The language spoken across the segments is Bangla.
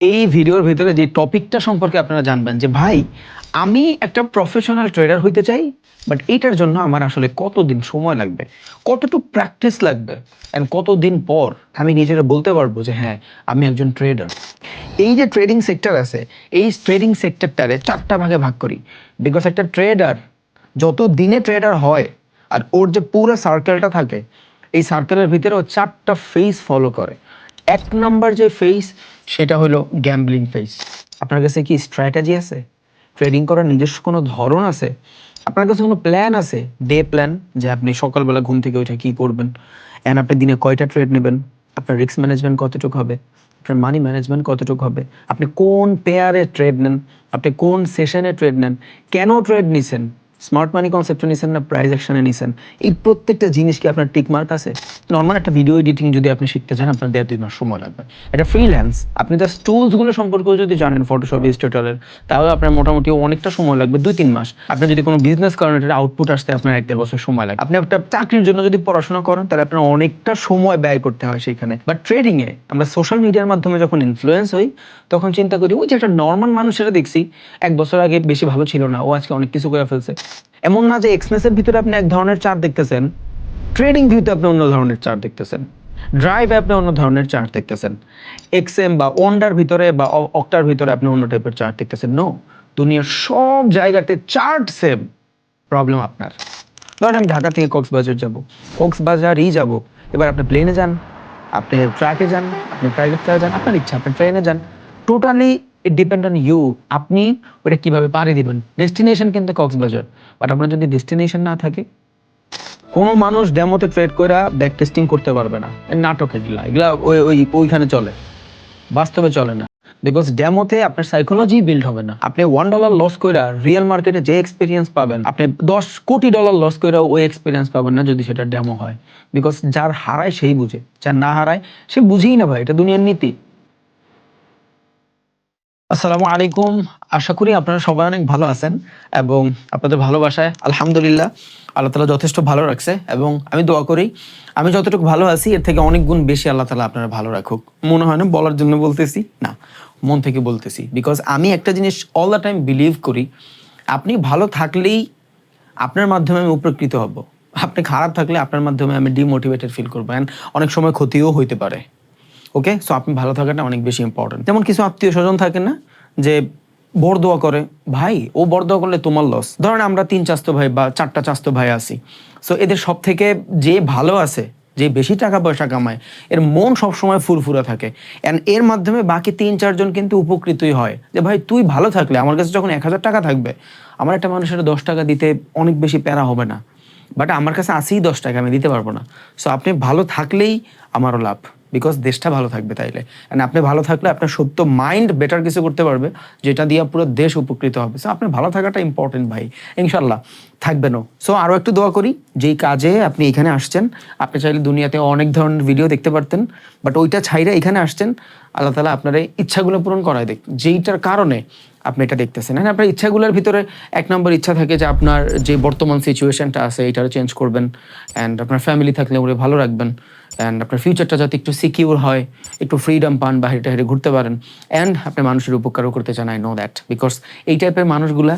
এই ভিডিওর ভিতরে যে টপিকটা সম্পর্কে আপনারা জানবেন যে, ভাই, আমি একটা প্রফেশনাল ট্রেডার হইতে চাই বাট এইটার জন্য আমার আসলে কতদিন সময় লাগবে? কতটুকু প্র্যাকটিস লাগবে? অ্যান্ড কতদিন পর আমি নিজেরা বলতে পারব যে হ্যাঁ আমি একজন ট্রেডার এই যে ট্রেডিং সেক্টর আছে, এই ট্রেডিং সেক্টরটারে চারটা ভাগে ভাগ করি। বিকজ একটা ট্রেডার যত দিনে ট্রেডার হয়, আর ওর যে পুরো সার্কেলটা থাকে, এই সার্কেলের ভিতরে ও চারটা ফেস ফলো করে। এক নাম্বার যে ফেস সেটা হলো গ্যাম্বলিং ফেস আপনার কাছে কি স্ট্র্যাটেজি আছে? ট্রেডিং করার নিজস্ব কোনো ধরন আছে? আপনার কাছে কোনো প্ল্যান আছে? ডে প্ল্যান যে আপনি সকালবেলা ঘুম থেকে ওইটা কি করবেন? অ্যান্ড আপনি দিনে কয়টা ট্রেড নেবেন? আপনার রিস্ক ম্যানেজমেন্ট কতটুকু হবে? আপনার মানি ম্যানেজমেন্ট কতটুকু হবে? আপনি কোন পেয়ারে ট্রেড নেন? আপনি কোন সেশনে ট্রেড নেন? কেন ট্রেড নিছেন? স্মার্ট মানি কনসেপ্ট নিছেন না প্রাইস অ্যাকশনে নিছেন? এই প্রত্যেকটা জিনিস কি আপনার টিক মার্ক আছে? নর্মাল একটা ভিডিও এডিটিং যদি আপনি শিখতে চান, আপনার দেড় দুই মাস সময় লাগবে। এটা ফ্রিল্যান্স আপনি জাস্ট টুলসগুলো সম্পর্কেও যদি জানেন ফটোশপ ইনস্টিটিউটারের তাহলে আপনার মোটামুটি অনেকটা সময় লাগবে, দুই তিন মাস। আপনি যদি কোনো বিজনেস করেন এটার আউটপুট আসতে আপনার এক দেড় বছর সময় লাগে আপনি একটা চাকরির জন্য যদি পড়াশোনা করেন, তাহলে আপনার অনেকটা সময় ব্যয় করতে হয় সেখানে বাট ট্রেডিং এ আমরা সোশ্যাল মিডিয়ার মাধ্যমে যখন ইনফ্লুয়েন্স হই তখন চিন্তা করি, ওই যে একটা নর্মাল মানুষেরা দেখছি, এক বছর আগে বেশি ভালো ছিল না, ও আজকে অনেক কিছু করে ফেলছে। এমন না যে এক্সনেসের ভিতরে আপনি এক ধরনের চার্ট দেখতেছেন ট্রেডিং ভিউতে আপনি অন্য ধরনের চার্ট দেখতেছেন ড্রাইভে আপনি অন্য ধরনের চার্ট দেখতেছেন এক্সএম বা ওন্ডার ভিতরে বা অক্টার ভিতরে আপনি অন্য টাইপের চার্ট দেখতেছেন। নো দুনিয়ার সব জায়গাতে চার্ট সেম প্রবলেম আপনার। ধরেন আমি ঢাকা থেকে কক্সবাজার যাব, কক্সবাজারই যাব, এবার আপনি প্লেনে যান, আপনি ট্রাকে যান, আপনি প্রাইভেট কারে যান, আপনার ইচ্ছা, আপনি ট্রেনে যান totally it depend on you আপনি ওটা কীভাবে পাড়ি দিবেন? ডেস্টিনেশন কিন্তু কক্সবাজার। বাট আপনার যদি ডেস্টিনেশন না থাকে, কোনো মানুষ ডেমোতে ট্রেড করে ব্যাক টেস্টিং করতে পারবে না। নাটক এগুলা এগুলা ওই ওই, ওইখানে চলে। বাস্তবে চলে না। বিকজ ডেমোতে আপনার সাইকোলজি বিল্ড হবে না। আপনি ওয়ান ডলার লস করে রিয়েল মার্কেটে যে এক্সপিরিয়েন্স পাবেন, আপনি দশ কোটি ডলার লস করে ওই এক্সপিরিয়েন্স পাবেন না যদি সেটা ডেমো হয়। বিকজ যার হারায় সেই বুঝে, যার না হারায় সে বুঝেই না ভাই, এটা দুনিয়ার নীতি। আসসালামু আলাইকুম। আশা করি আপনারা সবাই অনেক ভালো আছেন এবং আপনাদের ভালোবাসায় আলহামদুলিল্লাহ আল্লাহ তালা যথেষ্ট ভালো রাখছে এবং আমি দোয়া করি, আমি যতটুকু ভালো আছি, এর থেকে অনেক গুণ বেশি আল্লাহ তালা আপনারা ভালো রাখুক। মনে হয় না বলার জন্য বলতেছি? না, মন থেকে বলতেছি। বিকজ আমি একটা জিনিস অল দ্য টাইম বিলিভ করি, আপনি ভালো থাকলেই আপনার মাধ্যমে আমি উপকৃত হব। আপনি খারাপ থাকলে আপনার মাধ্যমে আমি ডিমোটিভেটেড ফিল করব। অ্যান্ড অনেক সময় ক্ষতিও হইতে পারে। ওকে সো আপনি ভালো থাকাটা অনেক বেশি ইম্পর্টেন্ট যেমন কিছু আত্মীয় স্বজন থাকে না, যে বরদোয়া করে, ভাই, ও বরদোয়া করলে তোমার লস ধরেন আমরা তিন চাস্তো ভাই বা চারটা চাস্তো ভাই আছি। সো এদের সব থেকে যে ভালো আছে, যে বেশি টাকা পয়সা কামায়, এর মন সবসময় ফুরফুরা থাকে। অ্যান্ড এর মাধ্যমে বাকি তিন চারজন কিন্তু উপকৃতই হয়। যে, ভাই, তুই ভালো থাকলে, আমার কাছে যখন এক হাজার টাকা থাকবে, আমার একটা মানুষের দশ টাকা দিতে অনেক বেশি প্যারা হবে না। বাট আমার কাছে আসেই দশ টাকা, আমি দিতে পারব না। সো আপনি ভালো থাকলেই আমারও লাভ। বিকজ দেশটা ভালো থাকবে তাইলে। অ্যান্ড আপনি ভালো থাকলে আপনার সত্য মাইন্ড বেটার কিছু করতে পারবে, যেটা দিয়ে পুরো দেশ উপকৃত হবে। সো আপনি ভালো থাকাটা ইম্পর্টেন্ট ভাই ইনশাল্লাহ থাকবেনও সো আরও একটু দোয়া করি, যেই কাজে আপনি এখানে আসছেন, আপনি চাইলে দুনিয়াতে অনেক ধরনের ভিডিও দেখতে পারতেন বাট ওইটা ছাইরা এখানে আসছেন, আল্লাহ তালা আপনার ইচ্ছাগুলো পূরণ করায় দেখ যেইটার কারণে আপনি এটা দেখতেছেন। হ্যাঁ আপনার ইচ্ছাগুলোর ভিতরে এক নম্বর ইচ্ছা থাকে যে আপনার যে বর্তমান সিচুয়েশনটা আছে এটারও চেঞ্জ করবেন। অ্যান্ড আপনার ফ্যামিলি থাকলে ওরে ভালো রাখবেন। অ্যান্ড আপনার ফিউচারটা যাতে একটু সিকিউর হয়, একটু ফ্রিডম পান, বাইরে টাইরে ঘুরতে পারেন। অ্যান্ড আপনি মানুষের উপকারও করতে চান আই নো দ্যাট বিকজ এই টাইপের মানুষগুলা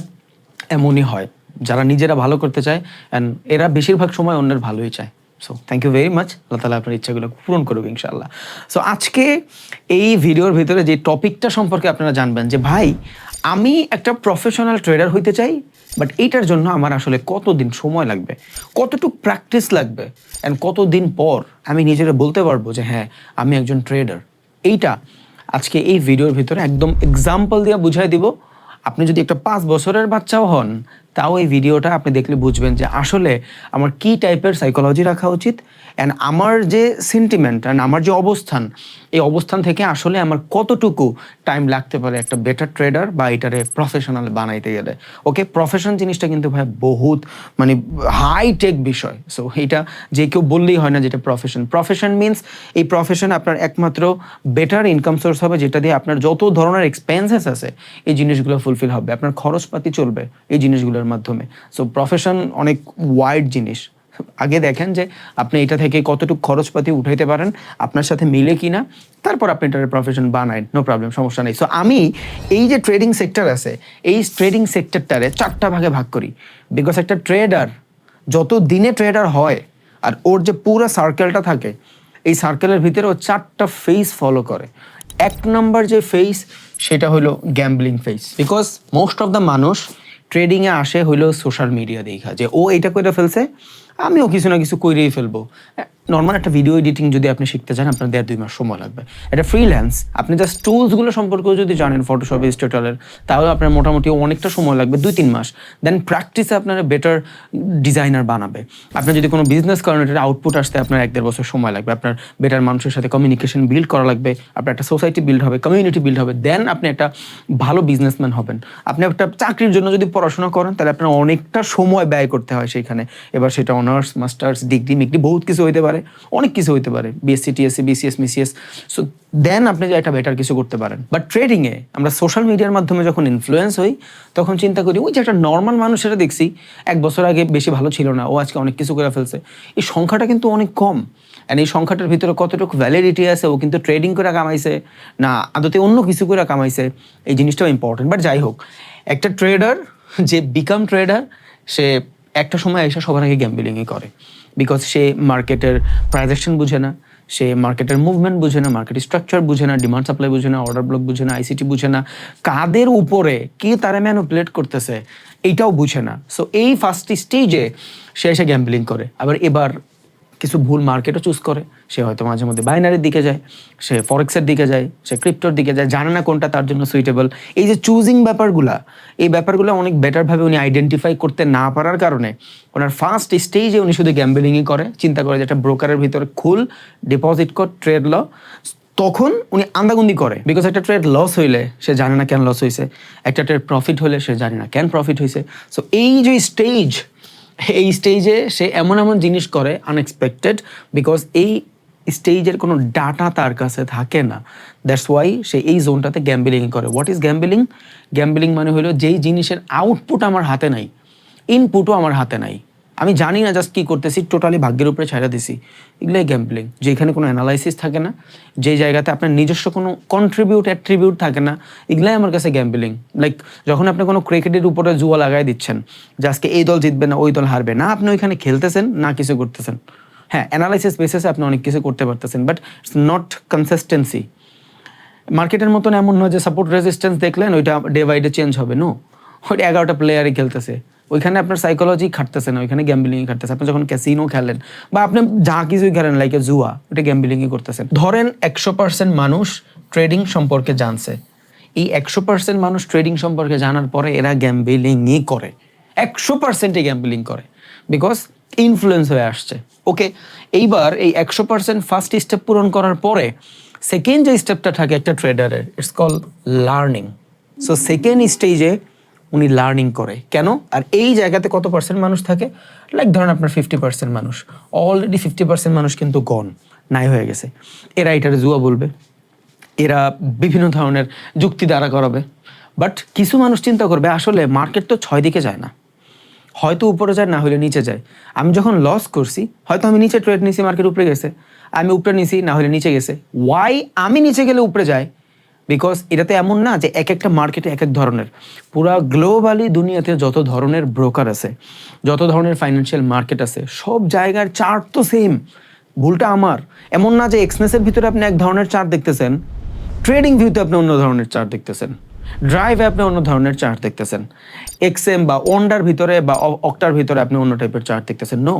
এমনই হয়, যারা নিজেরা ভালো করতে চায় অ্যান্ড এরা বেশিরভাগ সময় অন্যের ভালোই চায়। So thank you very much আল্লাহ তালা আপনার ইচ্ছাগুলো পূরণ করবে ইনশাল্লাহ সো আজকে এই ভিডিওর ভিতরে যে টপিকটা সম্পর্কে আপনারা জানবেন, যে ভাই আমি একটা প্রফেশনাল ট্রেডার হইতে চাই বাট এইটার জন্য আমার আসলে কতদিন সময় লাগবে? কতটুকু প্র্যাকটিস লাগবে? অ্যান্ড কতদিন পর আমি নিজেরা বলতে পারব যে হ্যাঁ আমি একজন ট্রেডার এইটা আজকে এই ভিডিওর ভিতরে একদম এক্সাম্পল দিয়ে বুঝাই দিব। আপনি যদি একটা পাঁচ বছরের বাচ্চাও হন, তাও এই ভিডিওটা আপনি দেখলে বুঝবেন যে আসলে আমার কি টাইপের সাইকোলজি রাখা উচিত অ্যান্ড আমার যে সেন্টিমেন্ট অ্যান্ড আমার যে অবস্থান, এই অবস্থান থেকে আসলে আমার কতটুকু টাইম লাগতে পারে একটা বেটার ট্রেডার বা এটারে প্রফেশনাল বানাইতে গেলে? ওকে প্রফেশন জিনিসটা কিন্তু ভাই বহুত মানে হাই টেক বিষয়। সো এটা যে কেউ বললেই হয় না যেটা প্রফেশন প্রফেশন মিনস এই প্রফেশন আপনার একমাত্র বেটার ইনকাম সোর্স হবে যেটা দিয়ে আপনার যত ধরনের এক্সপেন্সেস আছে, এই জিনিসগুলো ফুলফিল হবে। আপনার খরচপাতি চলবে এই জিনিসগুলোর মাধ্যমে। সো প্রফেশন অনেক ওয়াইড জিনিস। আগে দেখেন যে আপনি এটা থেকে কতটুকু খরচপাতি উঠাইতে পারেন, আপনার সাথে মিলে কিনা, তারপর আপনি এটার প্রফেশন বানায় নো প্রবলেম সমস্যা নেই। সো আমি এই যে ট্রেডিং সেক্টর আছে, এই ট্রেডিং সেক্টরটারে চারটা ভাগে ভাগ করি। বিকজ একটা ট্রেডার যত দিনে ট্রেডার হয়, আর ওর যে পুরো সার্কেলটা থাকে, এই সার্কেলের ভিতরে ও চারটা ফেস ফলো করে। এক নম্বর যে ফেস সেটা হলো gambling face because most of the মানুষ ট্রেডিংয়ে আসে হইল সোশ্যাল মিডিয়া দেখা, যে ও এটা করে ফেলছে আমিও কিছু না কিছু করেই ফেলব। নর্মাল একটা ভিডিও এডিটিং যদি আপনি শিখতে চান, আপনার দেড় দুই মাস সময় লাগবে। এটা ফ্রিল্যান্স আপনি জাস্ট টুলসগুলো সম্পর্কেও যদি জানেন ফটোশপ স্টেটালের তাহলে আপনার মোটামুটি অনেকটা সময় লাগবে, দুই তিন মাস। দেন প্র্যাকটিসে আপনার বেটার ডিজাইনার বানাবে। আপনি যদি কোনো বিজনেস করেন এটার আউটপুট আসতে আপনার এক দেড় বছর সময় লাগবে, আপনার বেটার মানুষের সাথে কমিউনিকেশন বিল্ড করা লাগবে, আপনার একটা সোসাইটি বিল্ড হবে কমিউনিটি বিল্ড হবে দেন আপনি একটা ভালো বিজনেসম্যান হবেন। আপনি একটা চাকরির জন্য যদি পড়াশোনা করেন, তাহলে আপনার অনেকটা সময় ব্যয় করতে হয় সেইখানে এবার সেটা অনার্স মাস্টার্স ডিগ্রি মিগ্রি বহুত কিছু হইতে পারে। অনেক কিছু হইতে পারে BSc TSC BCS MCS so then আপনি একটা বেটার কিছু করতে পারেন। বাট ট্রেডিংয়ে আমরা সোশ্যাল মিডিয়ার মাধ্যমে যখন ইনফ্লুয়েন্স হই, তখন চিন্তা করি, ওই যে একটা নর্মাল মানুষেরা দেখছি, এক বছর আগে বেশি ভালো ছিল না, ও আজকে অনেক কিছু করে ফেলছে। এই সংখ্যাটা কিন্তু অনেক কম। অ্যান্ড এই সংখ্যাটার ভিতরে কতটুকু ভ্যালিডিটি আছে, ও কিন্তু ট্রেডিং করে কামাইছে, না, আদতে অন্য কিছু করে কামাইছে, এই জিনিসটাও ইম্পর্টেন্ট বাট যাই হোক, একটা ট্রেডার যে বিকাম ট্রেডার সে একটা সময় এসে সবার আগে গ্যাম্বলিংই করে। বিকজ সে মার্কেটের প্রাইজেকশন বুঝে না, সে মার্কেটের মুভমেন্ট বুঝে না মার্কেট স্ট্রাকচার বুঝে না ডিমান্ড সাপ্লাই বুঝে না অর্ডার ব্লক বুঝে না আইসিটি বুঝে না, কাদের উপরে কে তারা ম্যানুপুলেট করতেছে, এইটাও বুঝে না। সো এই ফার্স্ট স্টেজে সে এসে গ্যাম্বলিং করে। আবার এবার কিছু ভুল মার্কেটও চুজ করে। সে হয়তো মাঝে মধ্যে বাইনারির দিকে যায়, সে ফরেক্সের দিকে যায়, সে ক্রিপ্টোর দিকে যায়, জানে না কোনটা তার জন্য সুইটেবল এই যে চুজিং ব্যাপারগুলা, এই ব্যাপারগুলো অনেক বেটারভাবে উনি আইডেন্টিফাই করতে না পারার কারণে ওনার ফার্স্ট স্টেজে উনি শুধু গ্যাম্বলিংই করে, চিন্তা করে যে একটা ব্রোকারের ভিতরে খুল ডিপোজিট কর ট্রেড ল। তখন উনি আন্দাগুন্দি করে বিকজ একটা ট্রেড লস হইলে সে জানে না কেন লস হয়েছে একটা ট্রেড প্রফিট হলে সে জানে না কেন প্রফিট হয়েছে সো এই যে স্টেজ এই স্টেজে সে এমন এমন জিনিস করে আনএক্সপেক্টেড বিকজ এই স্টেজের কোনো ডাটা তার কাছে থাকে না। দ্যাটস ওয়াই সে এই জোনটাতে গ্যাম্বলিং করে। হোয়াট ইজ গ্যাম্বলিং গ্যাম্বলিং মানে হলো যেই জিনিসের আউটপুট আমার হাতে নাই ইনপুটও আমার হাতে নাই। আমি জানি না জাস্ট কী করতেছি টোটালি ভাগ্যের উপরে ছাড়া দিছি। এগুলোই গ্যাম্পলিং যেখানে কোনো অ্যানালাইসিস থাকে না, যে জায়গাতে আপনার নিজস্ব কোনো কন্ট্রিবিউট অ্যাট্রিবিউট থাকে না, এগুলাই আমার কাছে গ্যাম্পলিং লাইক যখন আপনি কোনো ক্রিকেটের উপরে জুয়া লাগাই দিচ্ছেন, যে আজকে এই দল জিতবে না, ওই দল হারবে, না আপনি ওইখানে খেলতেছেন, না কিছু করতেছেন। হ্যাঁ অ্যানালাইসিস বেসিসে আপনি অনেক কিছু করতে পারতেছেন বাট ইটস নট কনসিস্টেন্সি মার্কেটের মতন এমন নয় যে সাপোর্ট রেজিস্ট্যান্স দেখলেন, ওইটা ডে বাই ডে চেঞ্জ হবে নো ওইটা এগারোটা প্লেয়ারই খেলতেছে। ওইখানে আপনার সাইকোলজি খাটতেছে না, ওইখানে গ্যাম্বলিংই খাটতেছে। আপনি যখন ক্যাসিনো খেলেন, বা আপনি যা কিছুই খেলেন লাইক জুয়া ওটা গ্যাম্বলিংই করতেছেন। ধরেন একশো পার্সেন্ট মানুষ ট্রেডিং সম্পর্কে জানছে। এই একশো পার্সেন্ট মানুষ ট্রেডিং সম্পর্কে জানার পরে এরা গ্যাম্বলিংই করে। একশো পার্সেন্টই গ্যাম্বলিং করে। বিকজ ইনফ্লুয়েন্স হয়ে আসছে। ওকে এইবার এই একশো পার্সেন্ট ফার্স্ট স্টেপ পূরণ করার পরে সেকেন্ড যে স্টেপটা থাকে একটা ট্রেডারের it's call learning so second স্টেজে উনি লার্নিং করে। কেন? আর এই জায়গাতে কত পার্সেন্ট মানুষ থাকে? লাইক ধরেন আপনার ফিফটি পার্সেন্ট মানুষ। অলরেডি ফিফটি পার্সেন্ট মানুষ কিন্তু গন নাই হয়ে গেছে। এরা এটার জুয়া বলবে। এরা বিভিন্ন ধরনের যুক্তি দ্বারা করাবে। বাট কিছু মানুষ চিন্তা করবে, আসলে মার্কেট তো ছয় দিকে যায় না। হয়তো উপরে যায়, না হলে নিচে যায়। আমি যখন লস করছি, হয়তো আমি নিচে ট্রেড নিছি মার্কেট উপরে গেছে। আমি উপরে নিছি, না হলে নিচে গেছে। ওয়াই আমি নিচে গেলে উপরে যায় বিকজ এটাতে এমন না যে এক একটা মার্কেটে এক এক ধরনের। পুরা গ্লোবালি দুনিয়াতে যত ধরনের ব্রোকার আছে, যত ধরনের ফাইন্যান্সিয়াল মার্কেট আছে, সব জায়গার চার্ট তো সেম ভুলটা আমার। এমন না যে এক্সনেসের ভিতরে আপনি এক ধরনের চার্ট দেখতেছেন ট্রেডিং ভিউতে আপনি অন্য ধরনের চার্ট দেখতেছেন ড্রাইভে আপনি অন্য ধরনের চার্ট দেখতেছেন এক্সএম বা ওন্ডার ভিতরে বা অক্টার ভিতরে আপনি অন্য টাইপের চার্ট দেখতেছেন। নো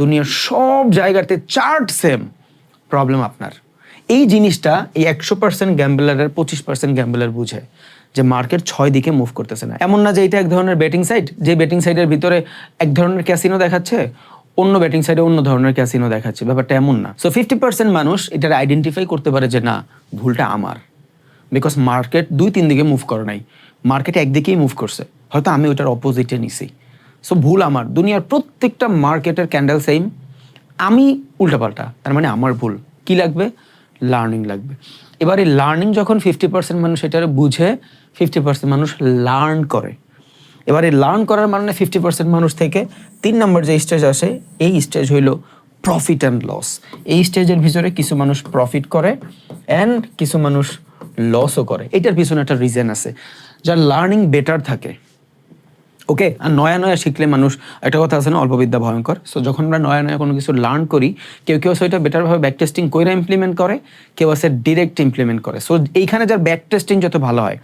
দুনিয়ার সব জায়গাতে চার্ট সেম প্রবলেম আপনার। এই জিনিসটা এই একশো পার্সেন্ট গ্যাম্বলারের পঁচিশ পার্সেন্ট গ্যাম্বলার বুঝে যে মার্কেট ছয় দিকে মুভ করতেছে না। এমন না যে এটা এক ধরনের ব্যাটিং সাইট যে ব্যাটিং সাইটের ভিতরে এক ধরনের ক্যাসিনো দেখাচ্ছে, অন্য ব্যাটিং সাইডে অন্য ধরনের ক্যাসিনো দেখাচ্ছে। ব্যাপারটা এমন না। সো ফিফটি পার্সেন্ট মানুষ এটার আইডেন্টিফাই করতে পারে যে না, ভুলটা আমার। বিকজ মার্কেট দুই তিন দিকে মুভ করে নাই। মার্কেট একদিকেই মুভ করছে। হয়তো আমি ওটার অপোজিটে নিছি। সো ভুল আমার। দুনিয়ার প্রত্যেকটা মার্কেটের ক্যান্ডেল সেম আমি উল্টাপাল্টা। তার মানে আমার ভুল। কি লাগবে? লার্নিং লাগবে। এবার এই লার্নিং যখন ফিফটি পার্সেন্ট মানুষ এটার বুঝে ফিফটি পার্সেন্ট মানুষ লার্ন করে। এবার এই লার্ন করার মানে ফিফটি পার্সেন্ট মানুষ থেকে তিন নম্বর যে স্টেজ আসে, এই স্টেজ হইল প্রফিট অ্যান্ড লস এই স্টেজের ভিতরে কিছু মানুষ প্রফিট করে অ্যান্ড কিছু মানুষ লসও করে। এটার পিছনে একটা রিজন আছে। যার লার্নিং বেটার থাকে ওকে, আর নয়া নয়া শিখলে মানুষ, একটা কথা আছে না অল্প বিদ্যা ভয়ঙ্কর। সো যখন আমরা নয়া নয়া কোনো কিছু লার্ন করি, কেউ কেউ সেটা বেটারভাবে ব্যাক টেস্টিং করে ইমপ্লিমেন্ট করে, কেউ আছে ডিরেক্ট ইমপ্লিমেন্ট করে। সো এইখানে যার ব্যাক টেস্টিং যত ভালো হয়,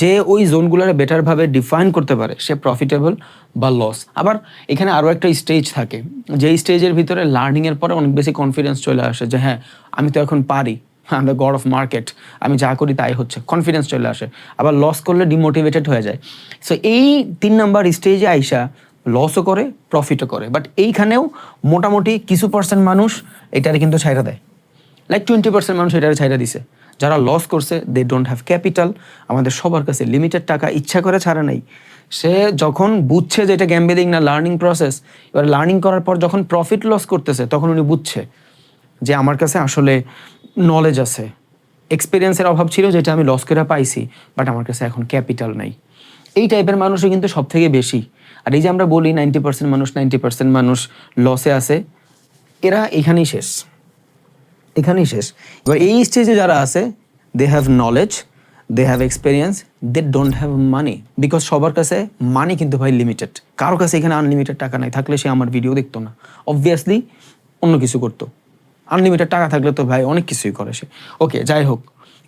যে ওই জোনগুলোর বেটারভাবে ডিফাইন করতে পারে, সে প্রফিটেবল বা লস আবার এখানে আরও একটা স্টেজ থাকে, যে স্টেজের ভিতরে লার্নিংয়ের পরে অনেক বেশি কনফিডেন্স চলে আসে যে হ্যাঁ আমি তো এখন পারি। I'm the god of market আমি যা করি তাই হচ্ছে। কনফিডেন্স চলে আসে। আবার লস করলে ডিমোটিভেটেড হয়ে যায়। সো এই তিন নাম্বার স্টেজে আইসা লসও করে প্রফিটও করে। বাট এইখানেও মোটামুটি কিছু পার্সেন্ট মানুষ এটারে কিন্তু ছাইরা দেয়। লাইক টোয়েন্টি পার্সেন্ট মানুষ এটারে ছাইরা দিছে। যারা লস করছে দে ডোন্ট হ্যাভ ক্যাপিটাল আমাদের সবার কাছে লিমিটেড টাকা, ইচ্ছা করে ছাড়া নেই। সে যখন বুঝছে যে এটা গ্যাম্বেলিং না লার্নিং প্রসেস এবার লার্নিং করার পর যখন প্রফিট লস করতেছে, তখন উনি বুঝছে। যে আমার কাছে আসলে নলেজ আছে। এক্সপিরিয়েন্সের অভাব ছিল যেটা আমি লস করে পাইছি বাট আমার কাছে এখন ক্যাপিটাল নাই। এই টাইপের মানুষও কিন্তু সব থেকে বেশি। আর এই যে আমরা বলি নাইনটি পার্সেন্ট মানুষ নাইনটি পার্সেন্ট মানুষ লসে আছে, এরা এখানেই শেষ। এখানেই শেষ। এবার এই স্টেজে যারা আছে they have knowledge they have experience they don't have money because সবার কাছে মানি কিন্তু ভাই লিমিটেড কারও কাছে এখানে আনলিমিটেড টাকা নাই, থাকলে সে আমার ভিডিও দেখতো না। অবভিয়াসলি অন্য কিছু করতো। আনলিমিটেড টাকা থাকলে তো ভাই অনেক কিছুই করে সে। ওকে যাই হোক,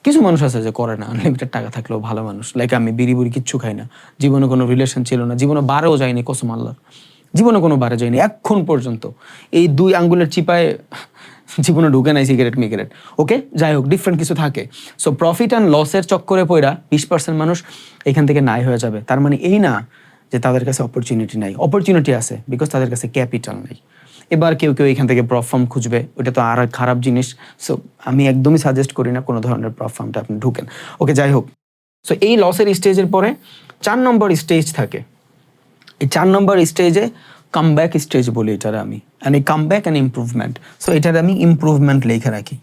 কিছু মানুষ আছে যে করে না আনলিমিটেড টাকা থাকলেও ভালো মানুষ। লাইক আমি বিড়ি বুড়ি কিচ্ছু খাই না। জীবনে কোনো রিলেশন ছিল না, জীবনে বারেও যায়নি কসম আল্লাহর। জীবনে কোনো বারে যায়নি এখন পর্যন্ত। এই দুই আঙ্গুলের চিপায় জীবনে ঢুকে নাই সিগারেট মিগারেট। ওকে যাই হোক ডিফারেন্ট কিছু থাকে। সো প্রফিট অ্যান্ড লসের চক্করে পইরা বিশ পার্সেন্ট মানুষ এখান থেকে নাই হয়ে যাবে। তার মানে এই না যে তাদের কাছে অপরচুনিটি নাই। অপরচুনিটি আছে বিকজ তাদের কাছে ক্যাপিটাল নাই। এবার কেউ কেউ এখান থেকে ফার্ম খুঁজবে, ওটা তো আর খারাপ জিনিস। সো আমি একদমই সাজেস্ট করি না কোনো ধরনের ফার্মটা আপনি ঢুকেন। ওকে যাই হোক। সো এই লসের স্টেজের পরে চার নম্বর স্টেজ থাকে। এই চার নম্বর স্টেজে কামব্যাক স্টেজ বলি এটার আমি। অ্যান্ড এই কামব্যাক অ্যান্ড ইম্প্রুভমেন্ট সো এটার আমি ইম্প্রুভমেন্ট লিখে রাখি।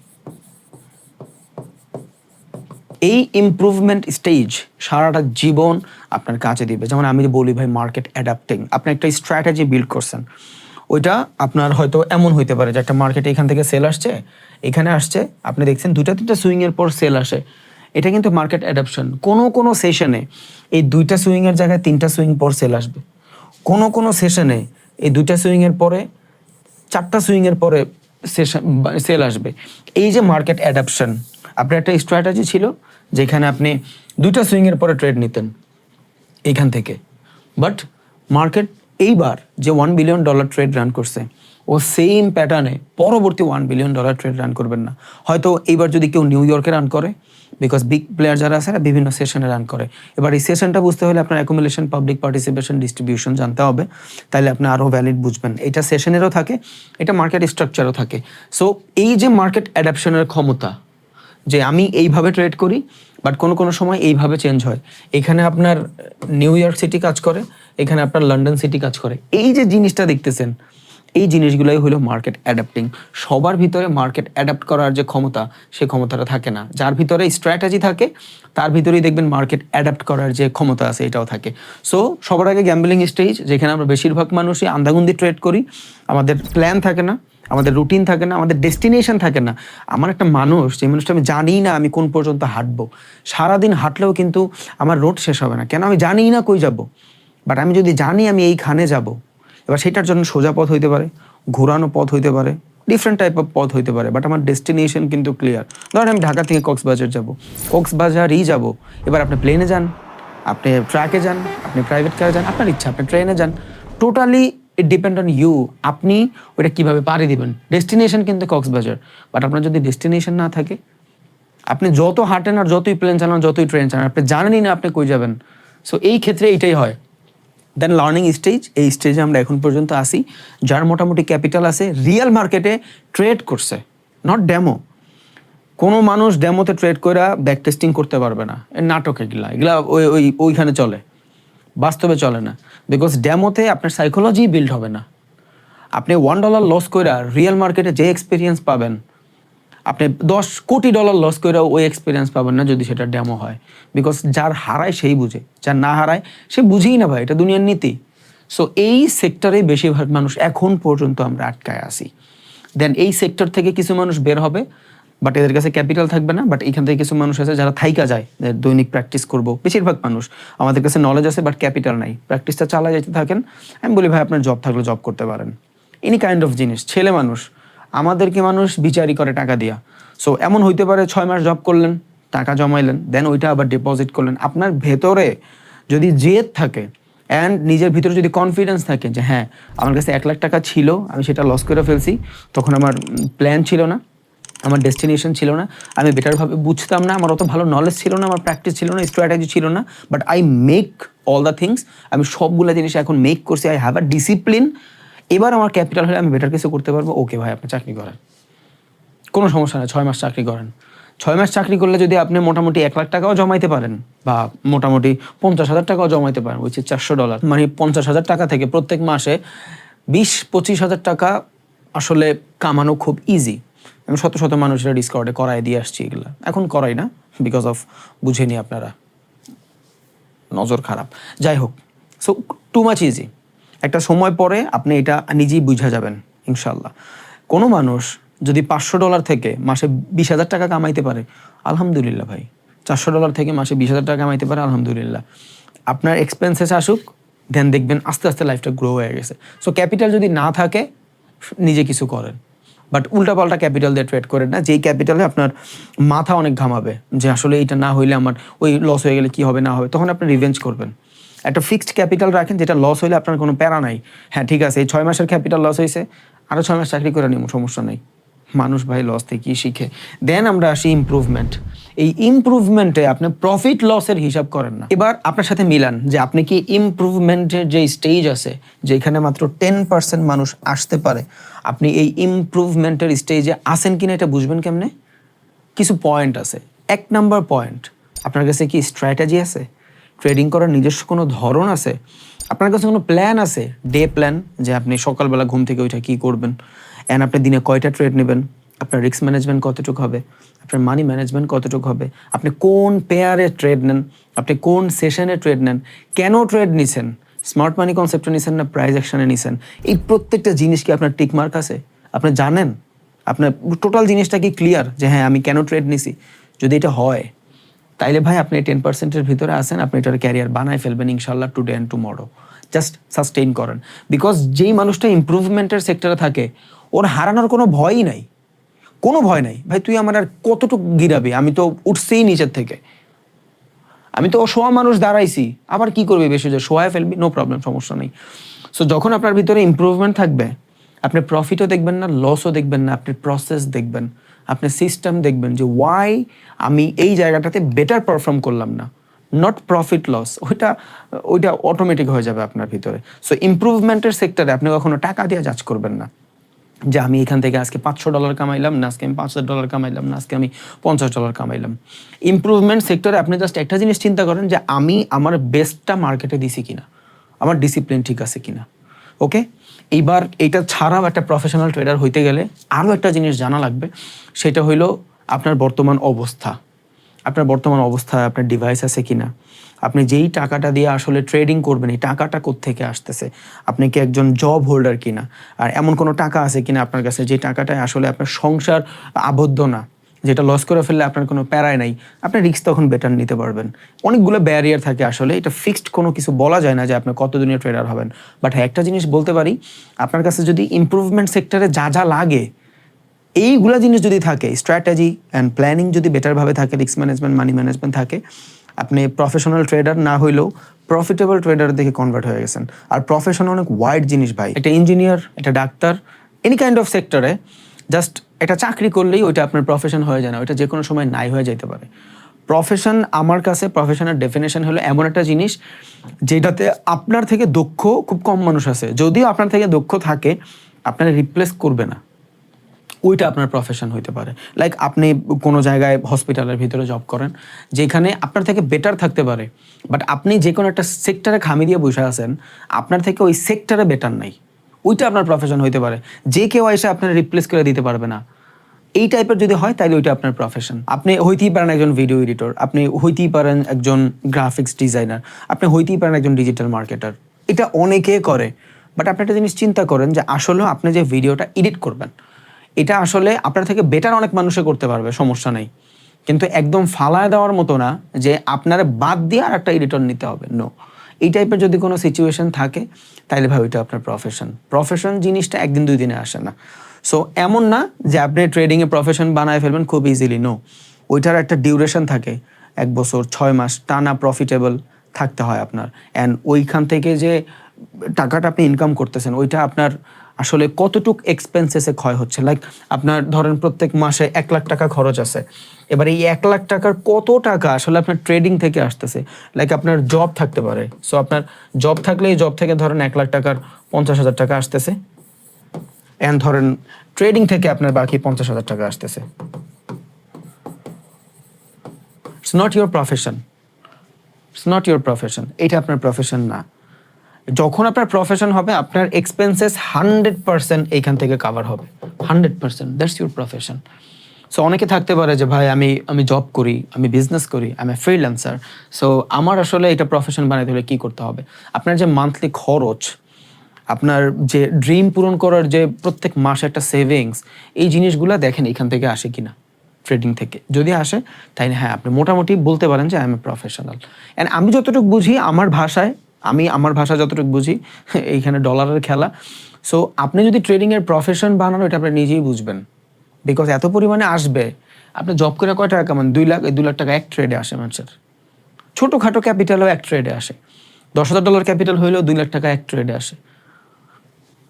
এই ইম্প্রুভমেন্ট স্টেজ সারাটা জীবন আপনার কাজে দিবে। যেমন আমি বলি ভাই মার্কেট অ্যাডাপ্টিং আপনি একটা স্ট্র্যাটেজি বিল্ড করছেন। ওইটা আপনার হয়তো এমন হইতে পারে যে একটা মার্কেটে এখান থেকে সেল আসছে, এখানে আসছে, আপনি দেখছেন দুইটা তিনটা সুইংয়ের পর সেল আসে। এটা কিন্তু মার্কেট অ্যাডাপশন কোনো কোনো সেশনে এই দুইটা সুইংয়ের জায়গায় তিনটা সুইং পর সেল আসবে। কোনো কোনো সেশনে এই দুইটা সুইংয়ের পরে, চারটা সুইংয়ের পরে সেশন সেল আসবে। এই যে মার্কেট অ্যাডাপশন আপনার একটা স্ট্র্যাটেজি ছিল যেখানে আপনি দুইটা সুইংয়ের পরে ট্রেড নিতেন এইখান থেকে। বাট মার্কেট এইবার যে one billion dollar trade run করছে, ও সেম প্যাটার্নে পরবর্তী one billion dollar trade run করবেন না। হয়তো এইবার যদি কেউ নিউ ইয়র্কে রান করে বিকজ বিগ প্লেয়ার যারা আছে বিভিন্ন সেশনে রান করে। এবার এই সেশনটা বুঝতে হলে আপনার অ্যাকোমোলেশন পাবলিক পার্টিসিপেশন ডিস্ট্রিবিউশন জানতে হবে। তাহলে আপনি আরও ভ্যালিড বুঝবেন। এটা সেশনেরও থাকে, এটা মার্কেট স্ট্রাকচারও থাকে। সো এই যে মার্কেট অ্যাডাপশনের ক্ষমতা, যে আমি এইভাবে ট্রেড করি বাট কোনো কোনো সময় এইভাবে চেঞ্জ হয়। এখানে আপনার নিউ ইয়র্ক সিটি কাজ করে, এখানে আপনার লন্ডন সিটি কাজ করে। এই যে জিনিসটা দেখতেছেন এই জিনিসগুলোই হলো মার্কেট অ্যাডাপ্টিং সবার ভিতরে মার্কেট অ্যাডাপ্ট করার যে ক্ষমতা, সে ক্ষমতাটা থাকে না। যার ভিতরে স্ট্র্যাটেজি থাকে, তার ভিতরেই দেখবেন মার্কেট অ্যাডাপ্ট করার যে ক্ষমতা আছে, এটাও থাকে। সো সবার আগে গ্যাম্বলিং স্টেজ যেখানে আমরা বেশিরভাগ মানুষই আন্ধাগুন্দি ট্রেড করি। আমাদের প্ল্যান থাকে না, আমাদের রুটিন থাকে না, আমাদের ডেস্টিনেশন থাকে না। আমার একটা মানুষ, যে মানুষটা আমি জানি না আমি কোন পর্যন্ত হাঁটবো। সারাদিন হাঁটলেও কিন্তু আমার রোড শেষ হবে না। কেন? আমি জানি না কই যাব। বাট আমি যদি জানি আমি এইখানে যাব এবার সেটার জন্য সোজা পথ হইতে পারে, ঘোরানো পথ হইতে পারে ডিফারেন্ট টাইপ অফ পথ হইতে পারে বাট আমার ডেস্টিনেশন কিন্তু ক্লিয়ার ধরেন আমি ঢাকা থেকে কক্সবাজার যাব। কক্সবাজারই যাব। এবার আপনি প্লেনে যান, আপনি ট্রাকে যান, আপনি প্রাইভেট কারে যান, আপনার ইচ্ছা, আপনি ট্রেনে যান। Totally it depend on you আপনি ওটা কীভাবে পাড়ি দিবেন? ডেস্টিনেশন কিন্তু কক্সবাজার। বাট আপনার যদি ডেস্টিনেশন না থাকে, আপনি যত হাঁটেন আর যতই প্লেন চালান, যতই ট্রেন চালান, আপনি জানেনই না আপনি কই যাবেন। সো এই ক্ষেত্রে এইটাই হয়। দেন লার্নিং স্টেজ এই স্টেজে আমরা এখন পর্যন্ত আসি যার মোটামুটি ক্যাপিটাল আছে রিয়েল মার্কেটে ট্রেড করছে নট ডেমো কোনো মানুষ ডেমোতে ট্রেড করে ব্যাক টেস্টিং করতে পারবে না। নাটক এগুলা এগুলা ওই ওই, ওইখানে চলে। বাস্তবে চলে না। বিকজ ডেমোতে আপনার সাইকোলজি বিল্ড হবে না। আপনি ওয়ান ডলার লস করে রিয়েল মার্কেটে যে এক্সপিরিয়েন্স পাবেন আপনি দশ কোটি ডলার লস করে ওই এক্সপিরিয়েন্স পাবেন না যদি সেটা ডেমো হয়। বিকজ যার হারায় সেই বুঝে, যার না হারায় সে বুঝেই না ভাই, এটা দুনিয়ার নীতি। সো এই সেক্টরে বেশিরভাগ মানুষ এখন পর্যন্ত আমরা আটকায় আসি দেন এই সেক্টর থেকে কিছু মানুষ বের হবে বাট এদের কাছে ক্যাপিটাল থাকবে না বাট এখান থেকে কিছু মানুষ আছে যারা থাইকা যায় দৈনিক প্র্যাকটিস করব। বেশিরভাগ মানুষ, আমাদের কাছে নলেজ আছে বাট ক্যাপিটাল নাই। প্র্যাকটিসটা চালা যেতে থাকেন। আমি বলি, ভাই, আপনার জব থাকলে জব করতে পারেন। এনি কাইন্ড অফ জিনিস, ছেলে মানুষ আমাদেরকে মানুষ বিচারি করে টাকা দিয়া। সো এমন হইতে পারে ছয় মাস জব করলেন, টাকা জমাইলেন দেন ওইটা আবার ডিপোজিট করলেন। আপনার ভেতরে যদি জেদ থাকে অ্যান্ড নিজের ভিতরে যদি কনফিডেন্স থাকে যে হ্যাঁ আমার কাছে এক লাখ টাকা ছিল, আমি সেটা লস করে ফেলছি, তখন আমার প্ল্যান ছিল না, আমার ডেস্টিনেশন ছিল না, আমি বেটারভাবে বুঝতাম না, আমার অত ভালো নলেজ ছিল না, আমার প্র্যাকটিস ছিল না স্ট্র্যাটেজি ছিল না but I make all the things আমি সবগুলো জিনিস এখন মেক করছি আই হ্যাভ আ ডিসিপ্লিন এবার আমার ক্যাপিটাল হলে আমি বেটার কিছু করতে পারব। ওকে ভাই, আপনি চাকরি করেন। কোনো সমস্যা নেই ছয় মাস চাকরি করেন। ছয় মাস চাকরি করলে যদি আপনি মোটামুটি এক লাখ টাকাও জমাইতে পারেন, বা মোটামুটি পঞ্চাশ হাজার টাকাও জমাইতে পারেন উইচ চারশো ডলার মানে পঞ্চাশ হাজার টাকা থেকে প্রত্যেক মাসে বিশ, পঁচিশ হাজার টাকা আসলে কামানো খুব ইজি আমি শত শত মানুষেরা ডিসকাউন্টে করায় দিয়ে আসছি এগুলো। এখন করাই না বিকজ অফ বুঝেনি আপনারা। নজর খারাপ। যাই হোক সো টু মাচ ইজি একটা সময় পরে আপনি এটা নিজেই বুঝা যাবেন ইনশাল্লাহ কোনো মানুষ যদি পাঁচশো ডলার থেকে মাসে বিশ হাজার টাকা কামাইতে পারে, আলহামদুলিল্লাহ ভাই। চারশো ডলার থেকে মাসে বিশ হাজার টাকা কামাইতে পারে, আলহামদুলিল্লাহ। আপনার এক্সপেন্সেস আসুক দেন দেখবেন আস্তে আস্তে লাইফটা গ্রো হয়ে গেছে। সো ক্যাপিটাল যদি না থাকে, নিজে কিছু করেন। বাট উল্টাপাল্টা ক্যাপিটাল দিয়ে ট্রেড করেন না, যেই ক্যাপিটালে আপনার মাথা অনেক ঘামাবে, যে আসলে এটা না হইলে আমার, ওই লস হয়ে গেলে কি হবে, না হবে, তখন আপনি রিভেঞ্জ করবেন। একটা ফিক্সড ক্যাপিটাল রাখেন যেটা লস হইলে আপনার কোনো প্যারা নাই। হ্যাঁ ঠিক আছে, এই ছয় মাসের ক্যাপিটাল লস হয়েছে আরও ছয় মাস চাকরি করে নিব সমস্যা নেই। মানুষ ভাই লস থেকে শিখে? দেন আমরা আসি ইমপ্রুভমেন্ট এই ইমপ্রুভমেন্টে আপনি প্রফিট লসের হিসাব করেন না। এবার আপনার সাথে মিলান যে আপনি কি ইমপ্রুভমেন্টের যে স্টেজ আছে, যেখানে মাত্র টেন পার্সেন্ট মানুষ আসতে পারে, আপনি এই ইমপ্রুভমেন্টের স্টেজে আসেন কিনা এটা বুঝবেন কেমনে? কিছু পয়েন্ট আছে। এক নাম্বার পয়েন্ট আপনার কাছে কি স্ট্র্যাটেজি আছে? ট্রেডিং করার নিজস্ব কোনো ধরন আছে? আপনার কাছে কোনো প্ল্যান আছে? ডে প্ল্যান যে আপনি সকালবেলা ঘুম থেকে ওইটা কী করবেন? অ্যান্ড আপনি দিনে কয়টা ট্রেড নেবেন? আপনার রিস্ক ম্যানেজমেন্ট কতটুকু হবে? আপনার মানি ম্যানেজমেন্ট কতটুকু হবে? আপনি কোন পেয়ারে ট্রেড নেন? আপনি কোন সেশনে ট্রেড নেন? কেন ট্রেড নিছেন? স্মার্ট মানি কনসেপ্টে নিছেন না প্রাইজ অ্যাকশনে নিছেন? এই প্রত্যেকটা জিনিস কি আপনার টিকমার্ক আছে? আপনি জানেন? আপনার টোটাল জিনিসটা কি ক্লিয়ার যে হ্যাঁ আমি কেন ট্রেড নিছি? যদি এটা হয় তাইলে ভাই আপনি টেন পার্সেন্টের ভিতরে আসেন আপনি এটার ক্যারিয়ার বানায় ফেলবেন ইনশাল্লাহ today and tomorrow just sustain করেন। বিকজ যেই মানুষটা ইম্প্রুভমেন্টের সেক্টরে থাকে, ওর হারানোর কোনো ভয়ই নাই। কোনো ভয় নাই। ভাই, তুই আমার আর কতটুকু গিরাবি? আমি তো উঠছেই নিচের থেকে। আমি তো শোয়া মানুষ দাঁড়াইছি। আবার কি করবি বেশি যে শোয়ায় ফেলবি? নো প্রবলেম সমস্যা নেই। সো যখন আপনার ভিতরে ইম্প্রুভমেন্ট থাকবে, আপনি প্রফিটও দেখবেন না লসও দেখবেন না, আপনি প্রসেস দেখবেন। আপনি সিস্টেম দেখবেন যে ওয়াই আমি এই জায়গাটাতে বেটার পারফর্ম করলাম না। নট প্রফিট লস ওইটা ওইটা অটোমেটিক হয়ে যাবে আপনার ভিতরে। সো ইম্প্রুভমেন্টের সেক্টরে আপনি কখনো টাকা দিয়ে জাজ করবেন না। যে আমি এখান থেকে আজকে পাঁচশো ডলার কামাইলাম, না আজকে আমি পাঁচ হাজার ডলার কামাইলাম, না আজকে আমি পঞ্চাশ ডলার কামাইলাম। ইম্প্রুভমেন্ট সেক্টরে আপনি জাস্ট একটা জিনিস চিন্তা করেন যে আমি আমার বেস্টটা মার্কেটে দিছি কিনা। আমার ডিসিপ্লিন ঠিক আছে কিনা। ওকে এইবার এটা ছাড়াও একটা প্রফেশনাল ট্রেডার হইতে গেলে আরও একটা জিনিস জানা লাগবে, সেটা হইল আপনার বর্তমান অবস্থা। আপনার বর্তমান অবস্থায় আপনার ডিভাইস আছে কিনা? আপনি যেই টাকাটা দিয়ে আসলে ট্রেডিং করবেন, এই টাকাটা থেকে আসতেছে? আপনি কি একজন জব হোল্ডার কিনা? আর এমন কোনো টাকা আছে কিনা আপনার কাছে যে টাকাটায় আসলে আপনার সংসার আবদ্ধ না? যেটা লস করে ফেললে আপনার কোনো প্যারায় নাই, আপনি রিস্ক তখন বেটার নিতে পারবেন। অনেকগুলো ব্যারিয়ার থাকে আসলে, এটা ফিক্সড কোনো কিছু বলা যায় না যে আপনি কত দিনের ট্রেডার হবেন। বাট হ্যাঁ একটা জিনিস বলতে পারি, আপনার কাছে যদি ইমপ্রুভমেন্ট সেক্টরে যা যা লাগে, এইগুলা জিনিস যদি থাকে স্ট্র্যাটেজি অ্যান্ড প্ল্যানিং যদি বেটারভাবে থাকে রিস্ক ম্যানেজমেন্ট মানি ম্যানেজমেন্ট থাকে, আপনি প্রফেশনাল ট্রেডার না হইলেও প্রফিটেবল ট্রেডার দেখে কনভার্ট হয়ে গেছেন। আর প্রফেশন অনেক ওয়াইড জিনিস ভাই। এটা ইঞ্জিনিয়ার এটা ডাক্তার এনি কাইন্ড অফ সেক্টরে জাস্ট এটা চাকরি করলেই ওইটা আপনার প্রফেশন হয়ে যায় না, ওইটা যে কোনো সময় নাই হয়ে যেতে পারে। প্রফেশন আমার কাছে প্রফেশনের ডেফিনেশন হলো এমন একটা জিনিস যেটাতে আপনার থেকে দক্ষ খুব কম মানুষ আছে। যদিও আপনার থেকে দক্ষ থাকে, আপনার রিপ্লেস করবে না। ওইটা আপনার প্রফেশন হইতে পারে। লাইক আপনি কোনো জায়গায় হসপিটালের ভিতরে জব করেন, যেখানে আপনার থেকে বেটার থাকতে পারে। বাট আপনি যে কোনো একটা সেক্টরে খামি দিয়ে বসে আছেন, আপনার থেকে ওই সেক্টরে বেটার নাই। ওইটা আপনার প্রফেশন হইতে পারে। যে কেউ এসে আপনার রিপ্লেস করে দিতে পারবে না। এই টাইপের যদি হয় তাহলে ওইটা আপনার প্রফেশন আপনি হইতেই পারেন একজন ভিডিও এডিটর আপনি হইতেই পারেন একজন গ্রাফিক্স ডিজাইনার আপনি হইতেই পারেন একজন ডিজিটাল মার্কেটার এটা অনেকে করে বাট আপনি একটা জিনিস চিন্তা করেন যে আসলেও আপনি যে ভিডিওটা এডিট করবেন, এটা আসলে আপনার থেকে বেটার অনেক মানুষে করতে পারবে, সমস্যা নেই। কিন্তু একদম ফালায় দেওয়ার মতো না যে আপনার বাদ দিয়ে আর একটা এডিটর নিতে হবে নো এই টাইপের যদি কোনো সিচুয়েশন থাকে তাহলে ভাই ওইটা আপনার প্রফেশন প্রফেশন জিনিসটা একদিন দুই দিনে আসে না। সো এমন না যে আপনি ট্রেডিংয়ে প্রফেশন বানায় ফেলবেন, খুব ইজিলি নো ওইটার একটা ডিউরেশন থাকে, এক বছর, ছয় মাস, টানা প্রফিটেবল থাকতে হয় আপনার। অ্যান্ড ওইখান থেকে যে টাকাটা আপনি ইনকাম করতেছেন, ওইটা আপনার আসলে কতটুক এক্সপেন্সেসে ক্ষয় হচ্ছে? লাইক আপনার ধরেন প্রত্যেক মাসে এক লাখ টাকা খরচ আছে। এবার এই এক লাখ টাকার কত টাকা আসলে আপনার ট্রেডিং থেকে আসতেছে? লাইক আপনার জব থাকতে পারে। সো আপনার জব থাকলে এই জব থেকে ধরেন এক লাখ টাকার পঞ্চাশ হাজার টাকা আসতেছে। অ্যান্ড ধরেন ট্রেডিং থেকে আপনার বাকি পঞ্চাশ হাজার টাকা আসতেছে। It's not your profession it's not your profession এটা আপনার প্রফেশন না। যখন আপনার প্রফেশন হবে, আপনার এক্সপেন্সেস হান্ড্রেড পার্সেন্ট এইখান থেকে কাভার হবে। Hundred percent that's your profession so অনেকে থাকতে পারে যে, ভাই, আমি আমি জব করি, আমি বিজনেস করি আমি ফ্রিল্যান্সার সো আমার আসলে এটা প্রফেশন বানাইতে হলে কী করতে হবে? আপনার যে মান্থলি খরচ, আপনার যে ড্রিম পূরণ করার যে প্রত্যেক মাসে একটা সেভিংস এই জিনিসগুলো দেখেন এখান থেকে আসে কিনা ট্রেডিং থেকে। যদি আসে, তাইলে হ্যাঁ আপনি মোটামুটি বলতে পারেন যে I am a professional and আমি যতটুকু বুঝি, আমার ভাষায় আমি আমার ভাষা যতটুকু বুঝি, এইখানে ডলারের খেলা। সো আপনি যদি ট্রেডিংয়ের প্রফেশন বানানো এটা আপনি নিজেই বুঝবেন। বিকজ এত পরিমাণে আসবে, আপনি জব করে কয় টাকা কামান? দুই লাখ দুই লাখ টাকা এক ট্রেডে আসে মানুষের। ছোটোখাটো ক্যাপিটালও এক ট্রেডে আসে। দশ হাজার ডলার ক্যাপিটাল হইলেও দুই লাখ টাকা এক ট্রেডে আসে।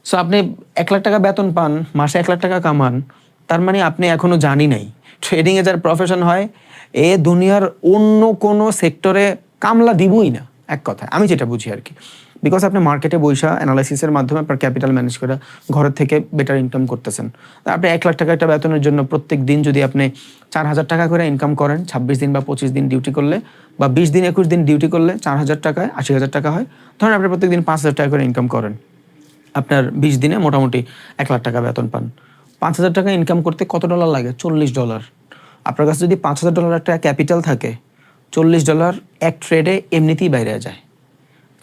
সো আপনি এক লাখ টাকা বেতন পান, মাসে এক লাখ টাকা কামান, তার মানে আপনি এখনও জানি নাই। ট্রেডিংয়ে যার প্রফেশন হয়, এ দুনিয়ার অন্য কোনো সেক্টরে কামলা দিবই না। এক কথায়। আমি যেটা বুঝি আর কি। বিকজ আপনি মার্কেটে বৈশা অ্যানালাইসিসের মাধ্যমে আপনার ক্যাপিটাল ম্যানেজ করে ঘরের থেকে বেটার ইনকাম করতেছেন। আপনি এক লাখ টাকা একটা বেতনের জন্য প্রত্যেক দিন যদি আপনি চার হাজার টাকা করে ইনকাম করেন, ছাব্বিশ দিন বা পঁচিশ দিন ডিউটি করলে বা বিশ দিন, একুশ দিন ডিউটি করলে চার হাজার টাকায় আশি হাজার টাকা হয়, ধরেন আপনি প্রত্যেক দিন পাঁচ হাজার টাকা করে ইনকাম করেন। আপনার বিশ দিনে মোটামুটি এক লাখ টাকা বেতন পান। পাঁচ হাজার টাকা ইনকাম করতে কত ডলার লাগে? চল্লিশ ডলার আপনার কাছে যদি পাঁচ হাজার ডলার একটা ক্যাপিটাল থাকে চল্লিশ ডলার এক ট্রেডে এমনিতেই বাইরে যায়।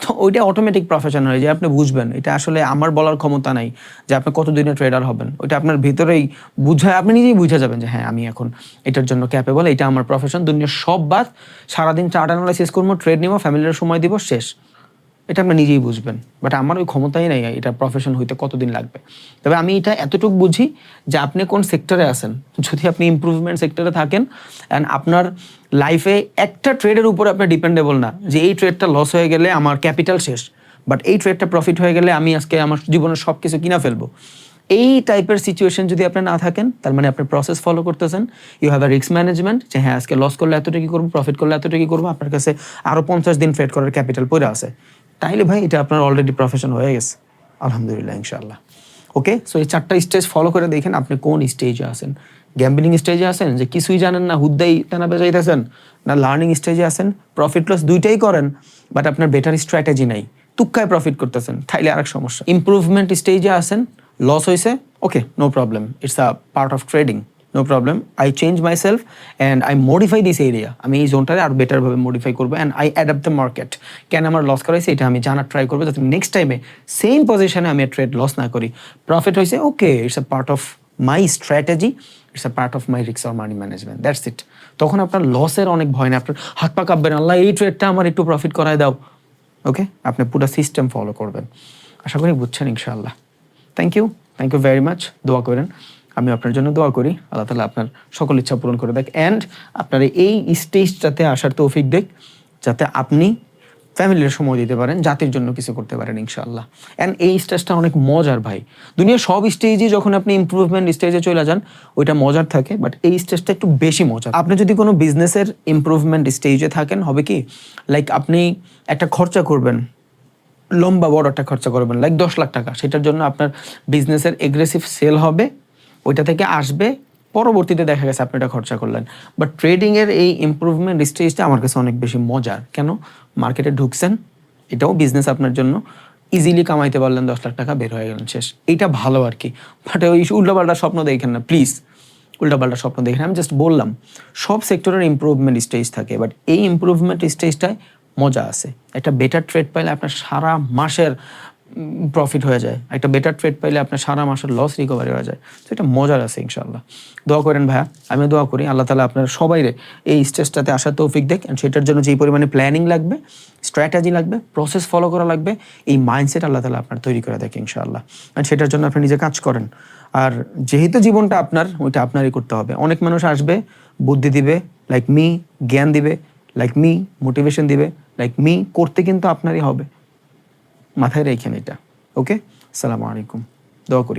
তো ওইটা অটোমেটিক প্রফেশন হয়ে যায়, আপনি বুঝবেন। এটা আসলে আমার বলার ক্ষমতা নাই যে আপনি কত দিনে ট্রেডার হবেন। ওইটা আপনার ভিতরেই বুঝায় আপনি নিজেই বুঝে যাবেন যে হ্যাঁ আমি এখন এটার জন্য ক্যাপেবল এটা আমার প্রফেশন দুনিয়ার সব বাদ, সারাদিন চার্ট অ্যানালাইসিস করব ট্রেড নিবো ফ্যামিলির সময় দিব, শেষ। এটা আপনি নিজেই বুঝবেন। বাট আমার ওই ক্ষমতাই নাই এটা প্রফেশন হইতে কতদিন লাগবে। তবে আমি এটা এতটুকু বুঝি যে আপনি কোন সেক্টরে আছেন, যদি আপনি ইমপ্রুভমেন্ট সেক্টরে থাকেন অ্যান্ড আপনার লাইফে একটা ট্রেডের উপর আপনি ডিপেন্ডেবল না, যে এই ট্রেডটা লস হয়ে গেলে আমার ক্যাপিটাল শেষ। বাট এই ট্রেডটা প্রফিট হয়ে গেলে আমি আজকে আমার জীবনের সব কিছু কিনা ফেলব। এই টাইপের সিচুয়েশন যদি আপনি না থাকেন, তার মানে আপনি প্রসেস ফলো করতেছেন you have a risk management যে হ্যাঁ আজকে লস করলে এতটুকু করব প্রফিট করলে এতটুকু করব, আপনার কাছে আরও পঞ্চাশ দিন ট্রেড করার ক্যাপিটাল পড়ে আছে। তাইলে ভাই এটা আপনার অলরেডি প্রফেশন হয়ে গেছে। আলহামদুলিল্লাহ ইনশাল্লাহ ওকে সো এই চারটা স্টেজ ফলো করে দেখেন আপনি কোন স্টেজে আছেন। গ্যাম্বলিং স্টেজে আছেন, যে কিছুই জানেন না, হুদ্দাই টানা বেজাইতেছেন, না লার্নিং স্টেজে আছেন প্রফিট লস দুইটাই করেন বাট আপনার বেটার স্ট্র্যাটেজি নাই। তুক্কায় প্রফিট করতেছেন, তাইলে আরেক সমস্যা। ইম্প্রুভমেন্ট স্টেজে আছেন লস হয়েছে okay no problem it's a part of trading no problem I change myself and I modify this area আমি এই জোনটারে আরও বেটারভাবে মডিফাই করব and I adapt the market কেন আমার লস করাইছে? এটা আমি জানার ট্রাই করব যাতে নেক্সট টাইমে সেম পজিশনে আমি ট্রেড লস না করি। প্রফিট হয়েছে okay it's a part of my strategy it's a part of my রিক্স or money management that's it তখন আপনার লসের অনেক ভয় না আপনার হাত পা কাঁপবেন আল্লাহ, এই ট্রেডটা আমার একটু প্রফিট করায় দাও। ওকে আপনি পুরো সিস্টেম ফলো করবেন। আশা করি বুঝছেন ইনশাআল্লাহ। Thank you thank you very much দোয়া করেন। আমি আপনার জন্য দোয়া করি। আল্লাহ তালা আপনার সকল ইচ্ছা পূরণ করে দেখ। অ্যান্ড আপনার এই স্টেজটাতে আসার তৌফিক দেখ, যাতে আপনি ফ্যামিলির সময় দিতে পারেন, জাতির জন্য কিছু করতে পারেন ইনশাআল্লাহ। অ্যান্ড এই স্টেজটা অনেক মজার ভাই। দুনিয়ার সব স্টেজে যখন আপনি ইমপ্রুভমেন্ট স্টেজে চলে যান, ওইটা মজার থাকে বাট এই স্টেজটা একটু বেশি মজার। আপনি যদি কোনো বিজনেসের ইমপ্রুভমেন্ট স্টেজে থাকেন, হবে কি? লাইক আপনি একটা খরচা করবেন, লম্বা বড় একটা খরচা করবেন লাইক দশ লাখ টাকা। সেটার জন্য আপনার বিজনেসের এগ্রেসিভ সেল হবে ওইটা থেকে আসবে, পরবর্তীতে দেখা গেছে আপনি এটা খরচা করলেন। বাট ট্রেডিংয়ের এই ইমপ্রুভমেন্ট স্টেজটা আমার কাছে অনেক বেশি মজার। কেন? মার্কেটে ঢুকছেন, এটাও বিজনেস আপনার জন্য। ইজিলি কামাইতে পারলেন, দশ লাখ টাকা বের হয়ে গেলেন, শেষ। এইটা ভালো আর কি। বাট ওই উল্টোপাল্টা স্বপ্ন দেখেন না প্লিজ উল্টাপাল্টা স্বপ্ন দেখেন। আমি জাস্ট বললাম, সব সেক্টরের ইম্প্রুভমেন্ট স্টেজ থাকে বাট এই ইম্প্রুভমেন্ট স্টেজটায় মজা আছে। একটা বেটার ট্রেড পাইলে আপনার সারা মাসের প্রফিট হয়ে যায়। একটা বেটার ট্রেড পাইলে আপনার সারা মাসের লস রিকভারি হয়ে যায়। তো এটা মজার আছে ইনশাল্লাহ দোয়া করেন ভাইয়া, আমি দোয়া করি, আল্লাহ তালা আপনার সবাইরে এই স্টেজটাতে আসার তৌফিক দেখ সেটার জন্য যেই পরিমাণে প্ল্যানিং লাগবে স্ট্র্যাটেজি লাগবে প্রসেস ফলো করা লাগবে, এই মাইন্ডসেট আল্লাহ তালা আপনার তৈরি করে দেখে ইনশাআল্লাহ। অ্যান্ড সেটার জন্য আপনি নিজে কাজ করেন। আর যেহেতু জীবনটা আপনার, ওইটা আপনারই করতে হবে। অনেক মানুষ আসবে, বুদ্ধি দিবে লাইক মি জ্ঞান দিবে লাইক মি মোটিভেশন দিবে লাইক মি করতে কিন্তু আপনারই হবে। মাথায় রেখেন এটা। ওকে সালামু আলাইকুম দোয়া করি।